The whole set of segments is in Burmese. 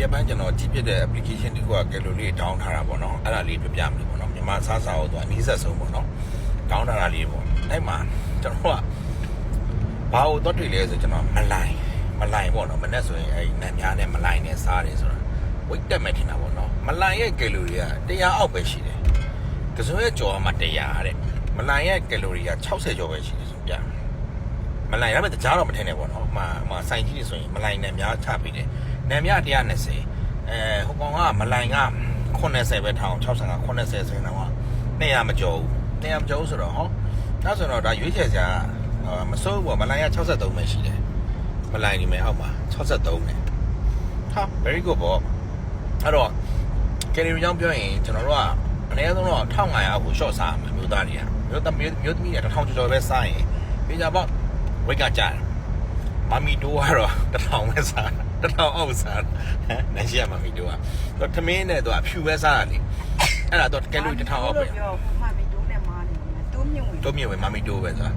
ရက်ပိုင်းကျွန်တော်ကြည့်ဖြစ်တဲ့ application တခုကကယ်လိုလေး down ထားတာပေါ့နော်အဲ့ဒါလေးပြပြမယ်ပေါ့နော်မြန်မာစားစာကိုသူအနည်းဆက်ဆုံးပေါ့နော် down ထားတာလေးပေါ့အဲ့မှာကျွန်တော်ကဘာလို့တော့တွေ့လဲဆိုကျွန်တော်မလိုင်းမလိုင်းပေါ့နော်မနေ့ဆိုရင်အဲ့နံများနဲ့မလိုင်းနဲ့စားတယ်ဆိုတာဝိတ်တက်မယ်ထင်တာပေါ့နော်မလိုင်းရဲ့ကယ်လိုရီက100အောက်ပဲရှိတယ်ကစုံရဲ့ကြော်ကမှ100တဲ့မလိုင်းရဲ့ကယ်လိုရီက60ကျော်ပဲရှိတယ်ဆိုပြမလိုင်းရမယ်တကြားတော့မထင်နဲ့ပေါ့နော်ဟိုမှာဆိုင်ကြီးတွေဆိုရင်မလိုင်းနဲ့များချပေးတယ် နံများ120အဲဟိုကောင်ကမလိုင်းက80ပဲထောင်65 80ဆိုရင်တော့200မကျော်ဘူး200မကျော်ဘူးဆိုတော့ဟောဒါဆိုတော့ဒါရွေးချယ်စရာမစိုးဘူးပေါ့မလိုင်းက63ပဲရှိတယ်မလိုင်းဒီမဲ့အောက်မှာ63နဲ့ဟာ very good ပေါ့အဲ့တော့ကယ်လီရီကြောင့်ပြောရင်ကျွန်တော်တို့ကအနည်းဆုံးတော့1500အောက်ကို short စားမှာမျိုးသားတွေကမျိုးသားမျိုးသမီးတွေ1000ကျော်ကျော်ပဲစားရင်ပြကြပေါ့ဝိတ်ကကြတယ် မမီတိုးကတော့1000ပဲစား1000အောက်စားနိုင်ရှိရမမီတိုးကသူသမင်းနဲ့သူအဖြူပဲစားတာလေအဲ့ဒါတော့ကယ်လီ1000အောက်ပဲပြောမှမတိုးနဲ့မာနေတယ်တိုးမြုံဝင်တိုးမြင့်ဝင်မမီတိုးပဲဆိုတာ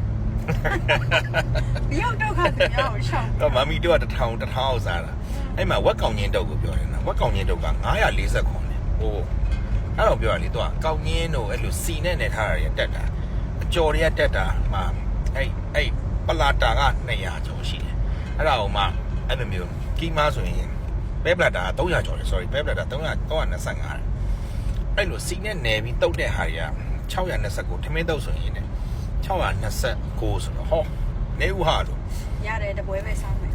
တယောက်တော့ခါတယောက်ရှောင်းတော့မမီတို့ကတစ်ထောင်တစ်ထောင်အောင်စားတာအဲ့မှာဝက်ကောင်ညင်းတုပ်ကိုပြောနေတာဝက်ကောင်ညင်းတုပ်က940ခွန်လေဟိုအဲ့တော့ပြောရလေသူကကောက်ညင်းတို့အဲ့လိုစီနဲ့နေထားတာတွေတက်တာအကျော်တွေကတက်တာမှအဲ့အဲ့ပလာတာက200ကျော်ရှိတယ် အဲ့ဒါဟိုမှအဲ့လိုမျိုးကီမာဆိုရင်ပဲပလာတာ300ကျော်တယ် sorry ပဲပလာတာ300 325အဲ့လိုစီနဲ့နေပြီးတုတ်တဲ့ဟာတွေက629ထမင်းတုပ်ဆိုရင်ね629ဆိုတော့ဟောနေဦးဟာလို့ရတယ်တပွဲပဲစားမယ်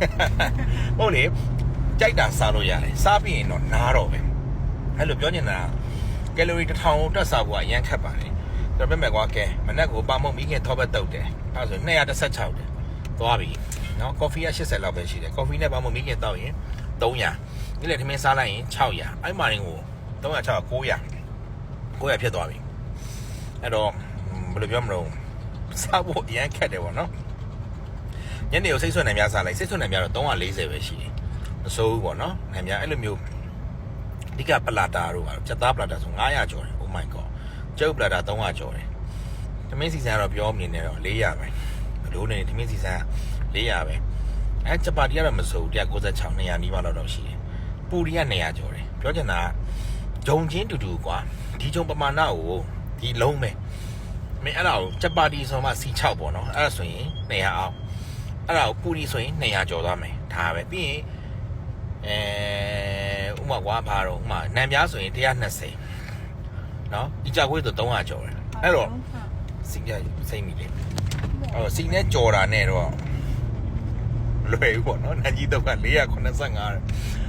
ဟုတ်လေကြိုက်တာစားလို့ရတယ်စားပြီးရင်တော့နားတော့ပဲအဲ့လိုပြောနေတာကယ်လိုရီတစ်ထောင်တက်စားဖို့ကအရန်ခက်ပါလေဒါပေမဲ့ကွာကဲမနက်ကိုပါမုံမိခင်ထောပတ်တုတ်တယ်အဲ့ဒါဆို216တယ် သွားပြီနော်ကော်ဖီက80လောက်ပဲရှိတယ်ကော်ဖီနဲ့ပါမုံမိခင်တောက်ရင်300ဒီလေထမင်းစားလိုက်ရင်600အဲ့မာရင်ကို300 900 900ဖြစ်သွားပြီအဲ့တော့ဘယ်လိုပြောမလို့စားဖို့အရန်ခက်တယ်ပေါ့နော်ညနေကိုစိတ်ဆွနိုင်များစားလိုက်စိတ်ဆွနိုင်များတော့340ပဲရှိတယ်မစိုးဘူးပေါ့နော်နိုင်များအဲ့လိုမျိုးအဓိကပလာတာတို့ပါတော့ချက်သားပလာတာဆို900ကျော်တယ် oh my god ကျုပ်ပလာတာ300ကျော်တယ်သမင်းစီစံကတော့ပြောမနေနဲ့တော့400ပဲ ဘလို့နေဒီမင်းစီဆန်း400ပဲအဲချပါတီကတော့မစိုး196 200နီးပါးလောက်တော့ရှိတယ်ပူရီက200ကျော်တယ်ပြောချင်တာဂျုံချင်းတူတူကွာဒီဂျုံပမာဏကိုဒီလုံးပဲမင်းအဲ့ဒါကိုချက်ပါတီဆိုမှစီ6ပေါ့နော်အဲ့ဒါဆိုရင်200အောင်အဲ့ဒါကိုပူရီဆိုရင်200ကျော်သွားမယ်ဒါပဲပြီးရင်အဲဥမာကွာဘာတော့ဥမာနံပြားဆိုရင်120နော်ဒီကြွေးဆို300ကျော်တယ်အဲ့တော့စီပြစိတ်မိလေ အဲ့တော့စီနဲ့ကြော်တာနဲ့တော့လွယ်ဘူးပေါ့နော်နန်ကြီးတော့က485